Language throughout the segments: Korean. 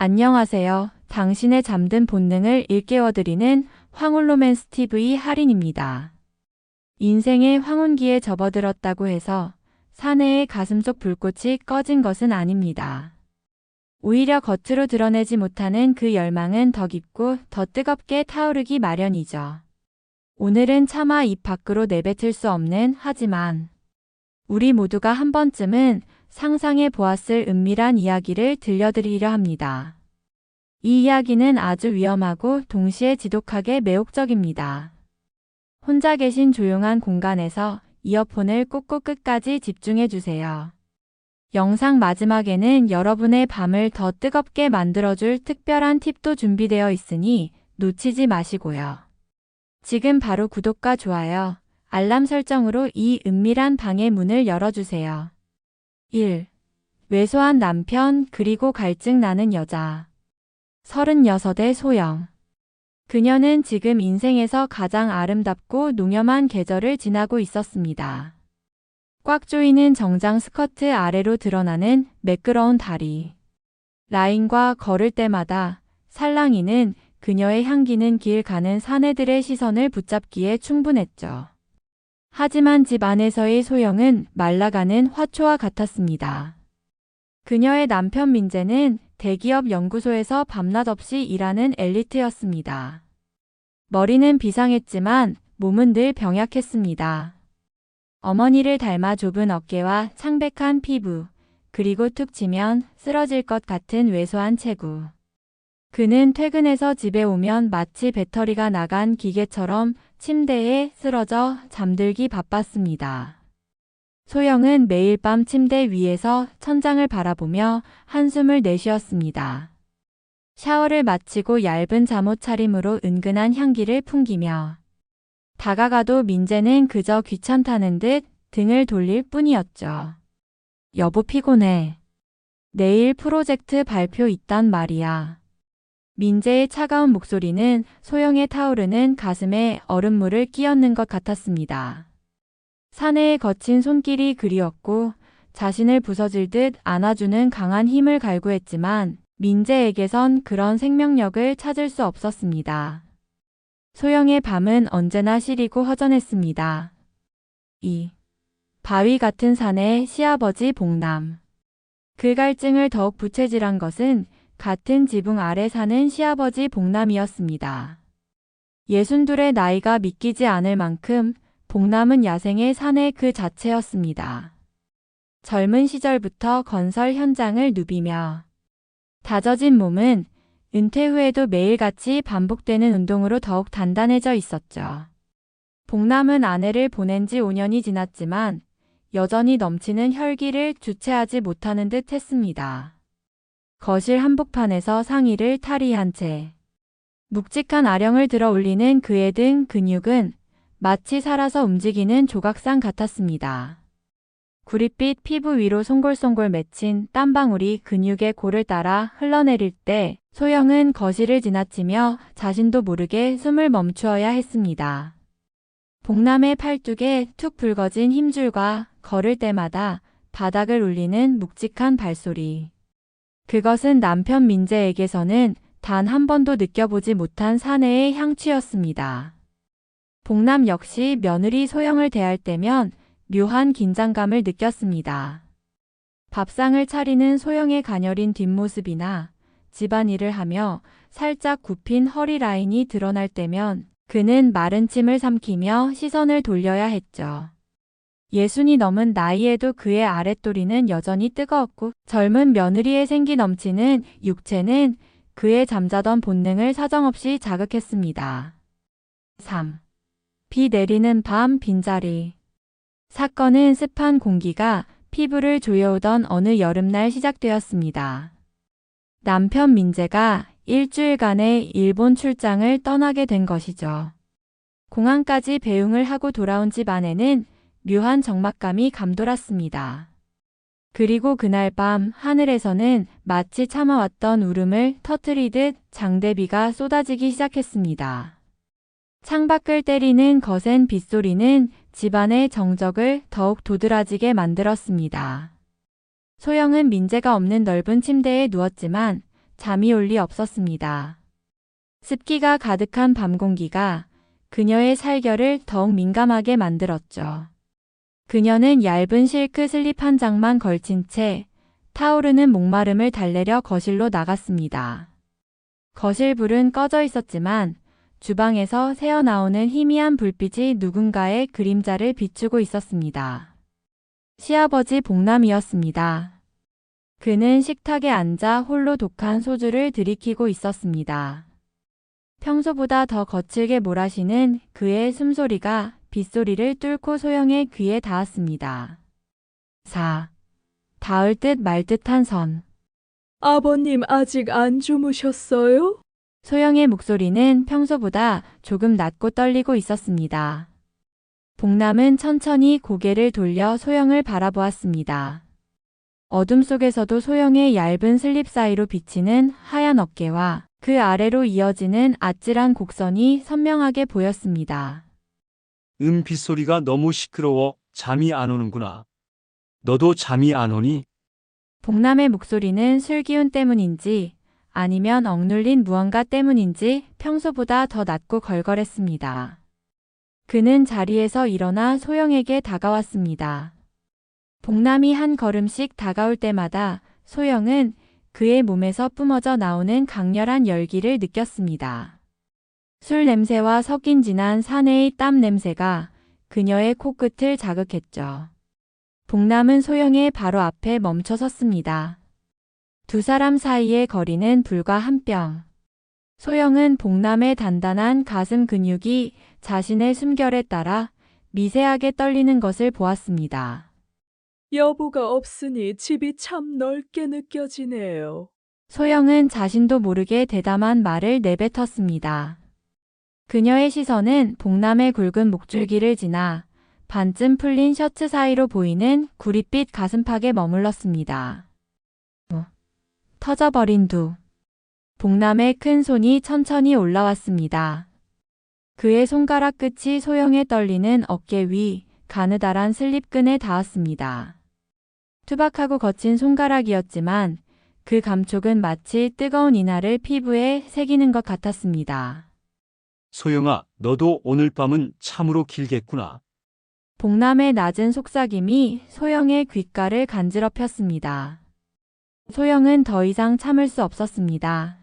안녕하세요. 당신의 잠든 본능을 일깨워드리는 황홀로맨스 TV 할인입니다. 인생의 황혼기에 접어들었다고 해서 사내의 가슴속 불꽃이 꺼진 것은 아닙니다. 오히려 겉으로 드러내지 못하는 그 열망은 더 깊고 더 뜨겁게 타오르기 마련이죠. 오늘은 차마 입 밖으로 내뱉을 수 없는 하지만 우리 모두가 한 번쯤은 상상해 보았을 은밀한 이야기를 들려드리려 합니다. 이 이야기는 아주 위험하고 동시에 지독하게 매혹적입니다. 혼자 계신 조용한 공간에서 이어폰을 꽂고 끝까지 집중해 주세요. 영상 마지막에는 여러분의 밤을 더 뜨겁게 만들어줄 특별한 팁도 준비되어 있으니 놓치지 마시고요. 지금 바로 구독과 좋아요, 알람 설정으로 이 은밀한 방의 문을 열어주세요. 1. 왜소한 남편 그리고 갈증 나는 여자 36의 소영 그녀는 지금 인생에서 가장 아름답고 농염한 계절을 지나고 있었습니다. 꽉 조이는 정장 스커트 아래로 드러나는 매끄러운 다리. 라인과 걸을 때마다 살랑이는 그녀의 향기는 길 가는 사내들의 시선을 붙잡기에 충분했죠. 하지만 집 안에서의 소영은 말라가는 화초와 같았습니다. 그녀의 남편 민재는 대기업 연구소에서 밤낮 없이 일하는 엘리트였습니다. 머리는 비상했지만 몸은 늘 병약했습니다. 어머니를 닮아 좁은 어깨와 창백한 피부, 그리고 툭 치면 쓰러질 것 같은 왜소한 체구. 그는 퇴근해서 집에 오면 마치 배터리가 나간 기계처럼 침대에 쓰러져 잠들기 바빴습니다. 소영은 매일 밤 침대 위에서 천장을 바라보며 한숨을 내쉬었습니다. 샤워를 마치고 얇은 잠옷 차림으로 은근한 향기를 풍기며 다가가도 민재는 그저 귀찮다는 듯 등을 돌릴 뿐이었죠. 여보 피곤해. 내일 프로젝트 발표 있단 말이야. 민재의 차가운 목소리는 소영의 타오르는 가슴에 얼음물을 끼얹는 것 같았습니다. 사내의 거친 손길이 그리웠고 자신을 부서질 듯 안아주는 강한 힘을 갈구했지만 민재에게선 그런 생명력을 찾을 수 없었습니다. 소영의 밤은 언제나 시리고 허전했습니다. 2. 바위 같은 산의 시아버지 봉남. 그 갈증을 더욱 부채질한 것은 같은 지붕 아래 사는 시아버지 봉남이었습니다. 예순둘의 나이가 믿기지 않을 만큼 봉남은 야생의 사내 그 자체였습니다. 젊은 시절부터 건설 현장을 누비며 다져진 몸은 은퇴 후에도 매일같이 반복되는 운동으로 더욱 단단해져 있었죠. 봉남은 아내를 보낸 지 5년이 지났지만 여전히 넘치는 혈기를 주체하지 못하는 듯 했습니다. 거실 한복판에서 상의를 탈의한 채 묵직한 아령을 들어 올리는 그의 등 근육은 마치 살아서 움직이는 조각상 같았습니다. 구릿빛 피부 위로 송골송골 맺힌 땀방울이 근육의 골을 따라 흘러내릴 때 소영은 거실을 지나치며 자신도 모르게 숨을 멈추어야 했습니다. 복남의 팔뚝에 툭 붉어진 힘줄과 걸을 때마다 바닥을 울리는 묵직한 발소리. 그것은 남편 민재에게서는 단 한 번도 느껴보지 못한 사내의 향취였습니다. 복남 역시 며느리 소영을 대할 때면 묘한 긴장감을 느꼈습니다. 밥상을 차리는 소영의 가녀린 뒷모습이나 집안일을 하며 살짝 굽힌 허리 라인이 드러날 때면 그는 마른 침을 삼키며 시선을 돌려야 했죠. 예순이 넘은 나이에도 그의 아랫도리는 여전히 뜨거웠고 젊은 며느리의 생기 넘치는 육체는 그의 잠자던 본능을 사정없이 자극했습니다. 3. 비 내리는 밤 빈자리 사건은 습한 공기가 피부를 조여오던 어느 여름날 시작되었습니다. 남편 민재가 일주일간의 일본 출장을 떠나게 된 것이죠. 공항까지 배웅을 하고 돌아온 집 안에는 묘한 적막감이 감돌았습니다. 그리고 그날 밤 하늘에서는 마치 참아왔던 울음을 터트리듯 장대비가 쏟아지기 시작했습니다. 창밖을 때리는 거센 빗소리는 집안의 정적을 더욱 도드라지게 만들었습니다. 소영은 민재가 없는 넓은 침대에 누웠지만 잠이 올 리 없었습니다. 습기가 가득한 밤 공기가 그녀의 살결을 더욱 민감하게 만들었죠. 그녀는 얇은 실크 슬립 한 장만 걸친 채 타오르는 목마름을 달래려 거실로 나갔습니다. 거실 불은 꺼져 있었지만 주방에서 새어나오는 희미한 불빛이 누군가의 그림자를 비추고 있었습니다. 시아버지 복남이었습니다. 그는 식탁에 앉아 홀로 독한 소주를 들이키고 있었습니다. 평소보다 더 거칠게 몰아쉬는 그의 숨소리가 빗소리를 뚫고 소영의 귀에 닿았습니다. 4. 닿을 듯 말 듯한 선. 아버님 아직 안 주무셨어요? 소영의 목소리는 평소보다 조금 낮고 떨리고 있었습니다. 복남은 천천히 고개를 돌려 소영을 바라보았습니다. 어둠 속에서도 소영의 얇은 슬립 사이로 비치는 하얀 어깨와 그 아래로 이어지는 아찔한 곡선이 선명하게 보였습니다. 음 빗소리가 너무 시끄러워 잠이 안 오는구나. 너도 잠이 안 오니? 복남의 목소리는 술 기운 때문인지 아니면 억눌린 무언가 때문인지 평소보다 더 낮고 걸걸했습니다. 그는 자리에서 일어나 소영에게 다가왔습니다. 복남이 한 걸음씩 다가올 때마다 소영은 그의 몸에서 뿜어져 나오는 강렬한 열기를 느꼈습니다. 술 냄새와 섞인 진한 사내의 땀 냄새가 그녀의 코끝을 자극했죠. 복남은 소영의 바로 앞에 멈춰 섰습니다. 두 사람 사이의 거리는 불과 한 뼘. 소영은 복남의 단단한 가슴 근육이 자신의 숨결에 따라 미세하게 떨리는 것을 보았습니다. 여보가 없으니 집이 참 넓게 느껴지네요. 소영은 자신도 모르게 대담한 말을 내뱉었습니다. 그녀의 시선은 복남의 굵은 목줄기를 지나 반쯤 풀린 셔츠 사이로 보이는 구릿빛 가슴팍에 머물렀습니다. 어, 터져버린 두. 복남의 큰 손이 천천히 올라왔습니다. 그의 손가락 끝이 소영에 떨리는 어깨 위 가느다란 슬립끈에 닿았습니다. 투박하고 거친 손가락이었지만 그 감촉은 마치 뜨거운 이날을 피부에 새기는 것 같았습니다. 소영아, 너도 오늘 밤은 참으로 길겠구나. 복남의 낮은 속삭임이 소영의 귓가를 간지럽혔습니다. 소영은 더 이상 참을 수 없었습니다.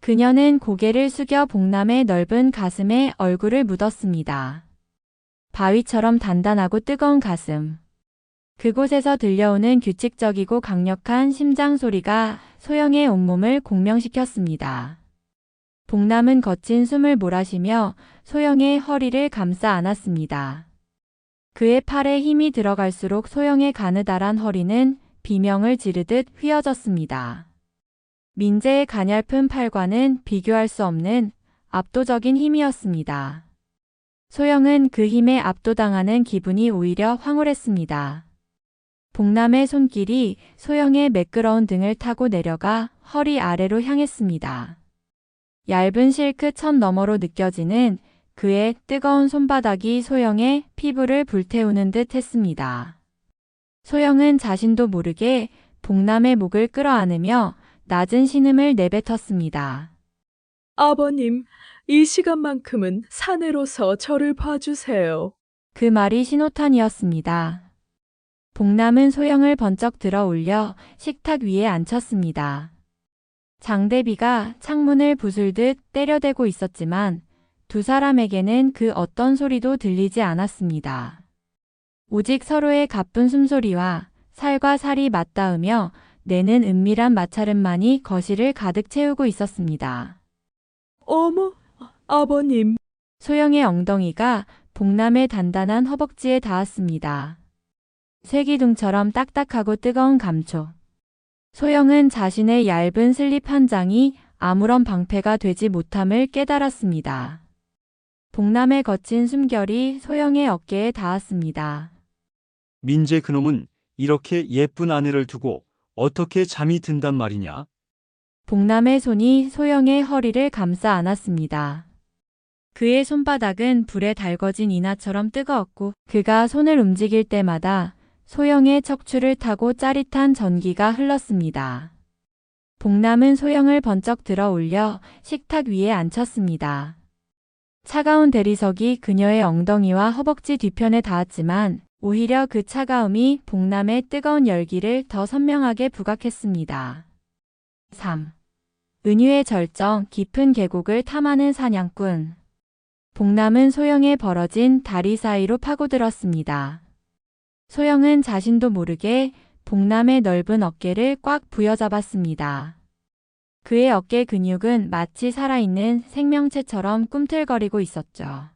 그녀는 고개를 숙여 복남의 넓은 가슴에 얼굴을 묻었습니다. 바위처럼 단단하고 뜨거운 가슴. 그곳에서 들려오는 규칙적이고 강력한 심장 소리가 소영의 온몸을 공명시켰습니다. 복남은 거친 숨을 몰아쉬며 소영의 허리를 감싸 안았습니다. 그의 팔에 힘이 들어갈수록 소영의 가느다란 허리는 비명을 지르듯 휘어졌습니다. 민재의 가냘픈 팔과는 비교할 수 없는 압도적인 힘이었습니다. 소영은 그 힘에 압도당하는 기분이 오히려 황홀했습니다. 복남의 손길이 소영의 매끄러운 등을 타고 내려가 허리 아래로 향했습니다. 얇은 실크 천 너머로 느껴지는 그의 뜨거운 손바닥이 소영의 피부를 불태우는 듯 했습니다. 소영은 자신도 모르게 복남의 목을 끌어안으며 낮은 신음을 내뱉었습니다. 아버님, 이 시간만큼은 사내로서 저를 봐주세요. 그 말이 신호탄이었습니다. 복남은 소영을 번쩍 들어 올려 식탁 위에 앉혔습니다. 장대비가 창문을 부술듯 때려대고 있었지만 두 사람에게는 그 어떤 소리도 들리지 않았습니다. 오직 서로의 가쁜 숨소리와 살과 살이 맞닿으며 내는 은밀한 마찰음만이 거실을 가득 채우고 있었습니다. 어머, 아버님, 소영의 엉덩이가 복남의 단단한 허벅지에 닿았습니다. 쇠기둥처럼 딱딱하고 뜨거운 감촉. 소영은 자신의 얇은 슬립 한 장이 아무런 방패가 되지 못함을 깨달았습니다. 복남의 거친 숨결이 소영의 어깨에 닿았습니다. 민재 그놈은 이렇게 예쁜 아내를 두고 어떻게 잠이 든단 말이냐? 복남의 손이 소영의 허리를 감싸 안았습니다. 그의 손바닥은 불에 달궈진 이나처럼 뜨거웠고 그가 손을 움직일 때마다 소영의 척추를 타고 짜릿한 전기가 흘렀습니다. 복남은 소영을 번쩍 들어 올려 식탁 위에 앉혔습니다. 차가운 대리석이 그녀의 엉덩이와 허벅지 뒤편에 닿았지만 오히려 그 차가움이 복남의 뜨거운 열기를 더 선명하게 부각했습니다. 3. 은유의 절정 깊은 계곡을 탐하는 사냥꾼. 복남은 소영의 벌어진 다리 사이로 파고들었습니다. 소영은 자신도 모르게 복남의 넓은 어깨를 꽉 부여잡았습니다. 그의 어깨 근육은 마치 살아있는 생명체처럼 꿈틀거리고 있었죠.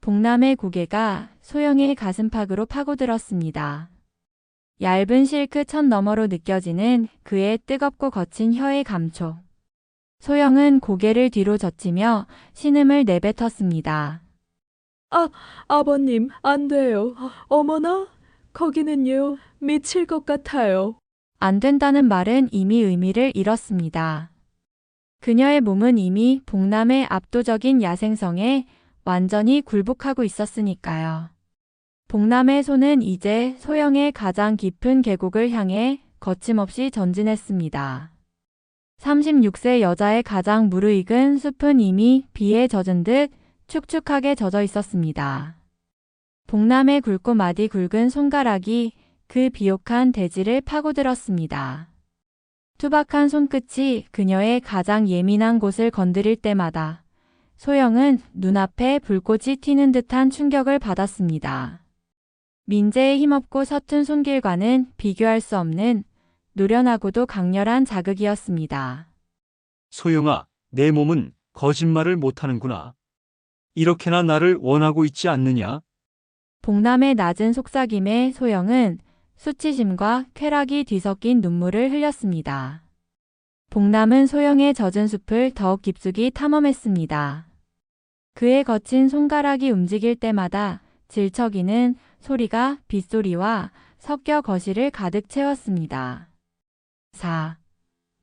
복남의 고개가 소영의 가슴팍으로 파고들었습니다. 얇은 실크 천 너머로 느껴지는 그의 뜨겁고 거친 혀의 감촉. 소영은 고개를 뒤로 젖히며 신음을 내뱉었습니다. 아버님, 안 돼요. 어머나, 거기는요, 미칠 것 같아요. 안 된다는 말은 이미 의미를 잃었습니다. 그녀의 몸은 이미 복남의 압도적인 야생성에 완전히 굴복하고 있었으니까요. 복남의 손은 이제 소영의 가장 깊은 계곡을 향해 거침없이 전진했습니다. 36세 여자의 가장 무르익은 숲은 이미 비에 젖은 듯 축축하게 젖어 있었습니다. 복남의 굵고 마디 굵은 손가락이 그 비옥한 대지를 파고들었습니다. 투박한 손끝이 그녀의 가장 예민한 곳을 건드릴 때마다 소영은 눈앞에 불꽃이 튀는 듯한 충격을 받았습니다. 민재의 힘없고 서툰 손길과는 비교할 수 없는 노련하고도 강렬한 자극이었습니다. 소영아, 내 몸은 거짓말을 못하는구나. 이렇게나 나를 원하고 있지 않느냐? 복남의 낮은 속삭임에 소영은 수치심과 쾌락이 뒤섞인 눈물을 흘렸습니다. 복남은 소영의 젖은 숲을 더욱 깊숙이 탐험했습니다. 그의 거친 손가락이 움직일 때마다 질척이는 소리가 빗소리와 섞여 거실을 가득 채웠습니다. 4.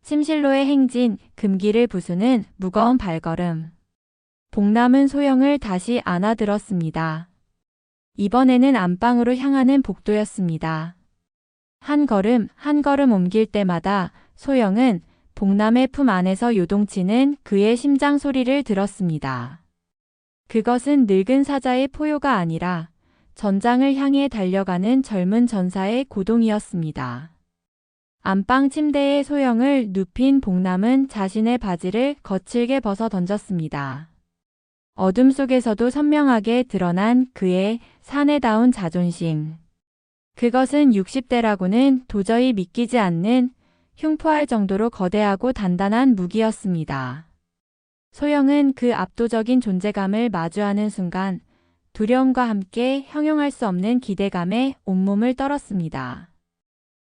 침실로의 행진, 금기를 부수는 무거운 발걸음. 복남은 소영을 다시 안아들었습니다. 이번에는 안방으로 향하는 복도였습니다. 한 걸음, 한 걸음 옮길 때마다 소영은 복남의 품 안에서 요동치는 그의 심장 소리를 들었습니다. 그것은 늙은 사자의 포효가 아니라 전장을 향해 달려가는 젊은 전사의 고동이었습니다. 안방 침대에 소영을 눕힌 복남은 자신의 바지를 거칠게 벗어 던졌습니다. 어둠 속에서도 선명하게 드러난 그의 사내다운 자존심. 그것은 60대라고는 도저히 믿기지 않는 흉포할 정도로 거대하고 단단한 무기였습니다. 소영은 그 압도적인 존재감을 마주하는 순간 두려움과 함께 형용할 수 없는 기대감에 온몸을 떨었습니다.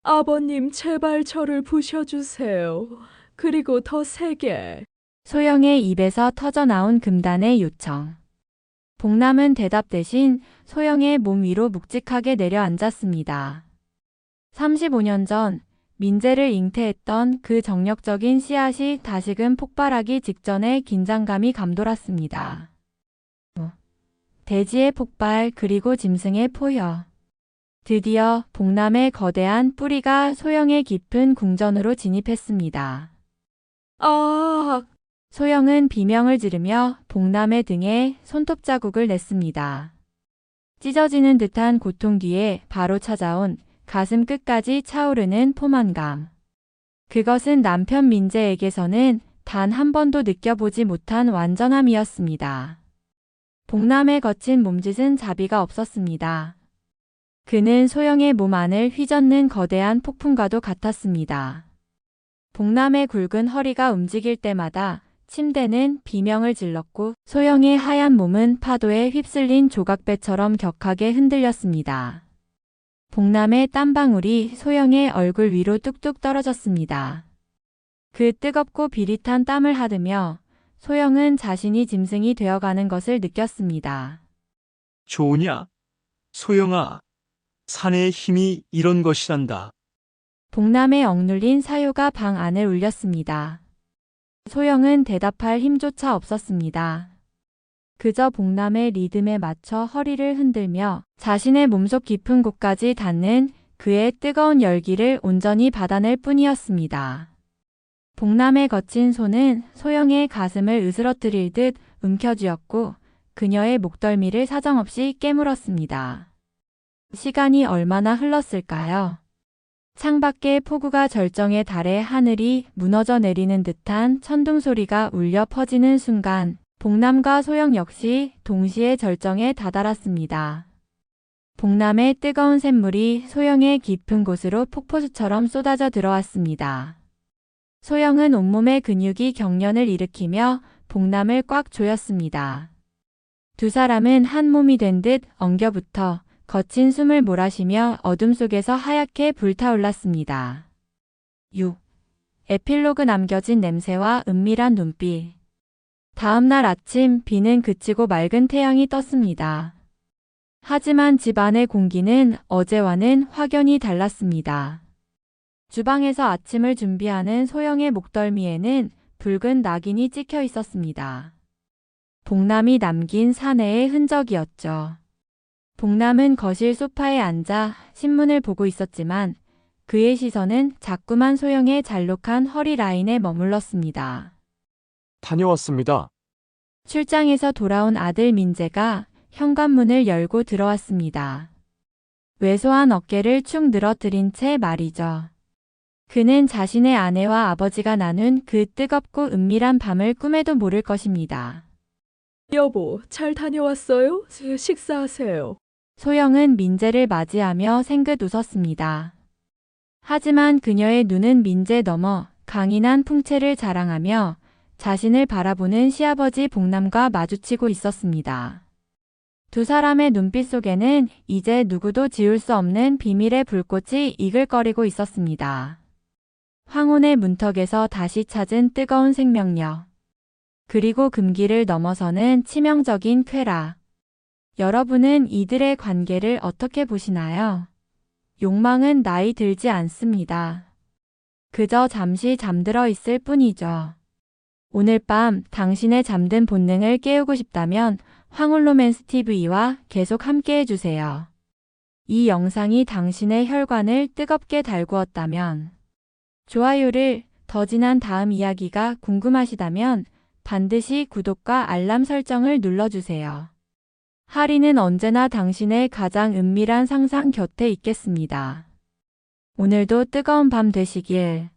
아버님, 제발 저를 부셔주세요. 그리고 더 세게. 소영의 입에서 터져나온 금단의 요청. 복남은 대답 대신 소영의 몸 위로 묵직하게 내려앉았습니다. 35년 전 민재를 잉태했던 그 정력적인 씨앗이 다시금 폭발하기 직전의 긴장감이 감돌았습니다. 대지의 폭발 그리고 짐승의 포효. 드디어 복남의 거대한 뿌리가 소영의 깊은 궁전으로 진입했습니다. 아, 소영은 비명을 지르며 복남의 등에 손톱 자국을 냈습니다. 찢어지는 듯한 고통 뒤에 바로 찾아온 가슴 끝까지 차오르는 포만감. 그것은 남편 민재에게서는 단 한 번도 느껴보지 못한 완전함이었습니다. 복남의 거친 몸짓은 자비가 없었습니다. 그는 소영의 몸 안을 휘젓는 거대한 폭풍과도 같았습니다. 복남의 굵은 허리가 움직일 때마다 침대는 비명을 질렀고 소영의 하얀 몸은 파도에 휩쓸린 조각배처럼 격하게 흔들렸습니다. 복남의 땀방울이 소영의 얼굴 위로 뚝뚝 떨어졌습니다. 그 뜨겁고 비릿한 땀을 하드며 소영은 자신이 짐승이 되어가는 것을 느꼈습니다. 좋으냐? 소영아, 사내의 힘이 이런 것이란다. 복남의 억눌린 사요가 방 안을 울렸습니다. 소영은 대답할 힘조차 없었습니다. 그저 복남의 리듬에 맞춰 허리를 흔들며 자신의 몸속 깊은 곳까지 닿는 그의 뜨거운 열기를 온전히 받아낼 뿐이었습니다. 복남의 거친 손은 소영의 가슴을 으스러뜨릴 듯 움켜쥐었고 그녀의 목덜미를 사정없이 깨물었습니다. 시간이 얼마나 흘렀을까요? 창밖의 폭우가 절정에 달해 하늘이 무너져 내리는 듯한 천둥 소리가 울려 퍼지는 순간 복남과 소영 역시 동시에 절정에 다다랐습니다. 복남의 뜨거운 샘물이 소영의 깊은 곳으로 폭포수처럼 쏟아져 들어왔습니다. 소영은 온몸의 근육이 경련을 일으키며 복남을 꽉 조였습니다. 두 사람은 한 몸이 된 듯 엉겨붙어 거친 숨을 몰아쉬며 어둠 속에서 하얗게 불타올랐습니다. 6. 에필로그 남겨진 냄새와 은밀한 눈빛. 다음 날 아침 비는 그치고 맑은 태양이 떴습니다. 하지만 집 안의 공기는 어제와는 확연히 달랐습니다. 주방에서 아침을 준비하는 소영의 목덜미에는 붉은 낙인이 찍혀 있었습니다. 복남이 남긴 사내의 흔적이었죠. 복남은 거실 소파에 앉아 신문을 보고 있었지만 그의 시선은 자꾸만 소영의 잘록한 허리 라인에 머물렀습니다. 다녀왔습니다. 출장에서 돌아온 아들 민재가 현관문을 열고 들어왔습니다. 왜소한 어깨를 축 늘어뜨린 채 말이죠. 그는 자신의 아내와 아버지가 나눈 그 뜨겁고 은밀한 밤을 꿈에도 모를 것입니다. 여보, 잘 다녀왔어요? 식사하세요. 소영은 민재를 맞이하며 생긋 웃었습니다. 하지만 그녀의 눈은 민재 넘어 강인한 풍채를 자랑하며 자신을 바라보는 시아버지 복남과 마주치고 있었습니다. 두 사람의 눈빛 속에는 이제 누구도 지울 수 없는 비밀의 불꽃이 이글거리고 있었습니다. 황혼의 문턱에서 다시 찾은 뜨거운 생명력. 그리고 금기를 넘어서는 치명적인 쾌락. 여러분은 이들의 관계를 어떻게 보시나요? 욕망은 나이 들지 않습니다. 그저 잠시 잠들어 있을 뿐이죠. 오늘 밤 당신의 잠든 본능을 깨우고 싶다면 황홀로맨스 TV와 계속 함께 해주세요. 이 영상이 당신의 혈관을 뜨겁게 달구었다면 좋아요를 더 진한 다음 이야기가 궁금하시다면 반드시 구독과 알람 설정을 눌러주세요. 하리는 언제나 당신의 가장 은밀한 상상 곁에 있겠습니다. 오늘도 뜨거운 밤 되시길.